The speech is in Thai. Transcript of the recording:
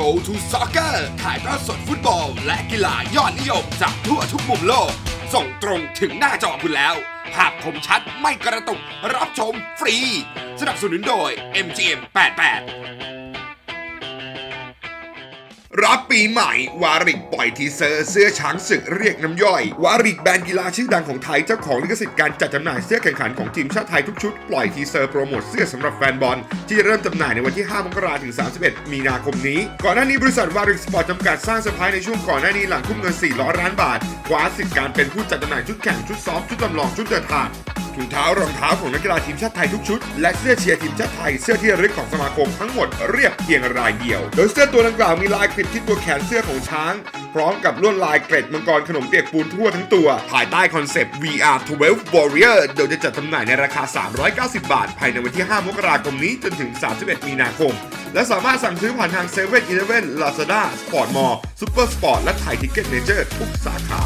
Go to Soccer ถ่ายทอดสดฟุตบอล และกีฬายอดนิยมจากทั่วทุกมุมโลก ส่งตรงถึงหน้าจอคุณแล้วภาพคมชัดไม่กระตุก รับชมฟรี สนับสนุนโดย MGM 88 รับปีใหม่ วาริกปล่อยทีเซอร์เสื้อช้างศึกเรียกน้ำย่อย วาริกแบรนด์กีฬาชื่อดังของไทยเจ้าของลิขสิทธิ์การจัดจำหน่ายเสื้อแข่งขันของทีมชาติไทยทุกชุด ปล่อยทีเซอร์โปรโมทเสื้อสำหรับแฟนบอล ที่จะเริ่มจำหน่ายในวันที่ 5 มกราคมถึง 31 มีนาคมนี้ ก่อนหน้านี้บริษัทวาริกสปอร์ตจำกัดสร้างเซอร์ไพรส์ในช่วงก่อนหน้านี้หลังทุ่มเงิน400ล้านบาทคว้าสิทธิ์การเป็นผู้จัดจำหน่ายชุดแข่งชุดซ้อมชุดจำลองชุดเดินทาง ถุงเท้ารองเท้าของนักกีฬาทีมชาติไทยทุกชุด และเสื้อเชียร์ทีมชาติไทยเสื้อที่ระลึกของสมาคมทั้งหมดเรียบเพียงรายเดียว โดยเสื้อตัวดังกล่าวมีลายกริบที่ตัวแขนเสื้อของช้าง พร้อมกับลวดลายเกร็ดมังกรขนมเปียกปูนทั่วทั้งตัว ภายใต้คอนเซปต์ VR 12 Warrior โดยจะจัดจำหน่ายในราคา 390 บาท ภายในวันที่ 5 มกราคมนี้จนถึง 31 มีนาคม และสามารถสั่งซื้อผ่านทาง7 e เ e ่ e อ Lazada Sport Mall Super Sport และไทยทิกเก็ตเมเจอร์ทุกสาขา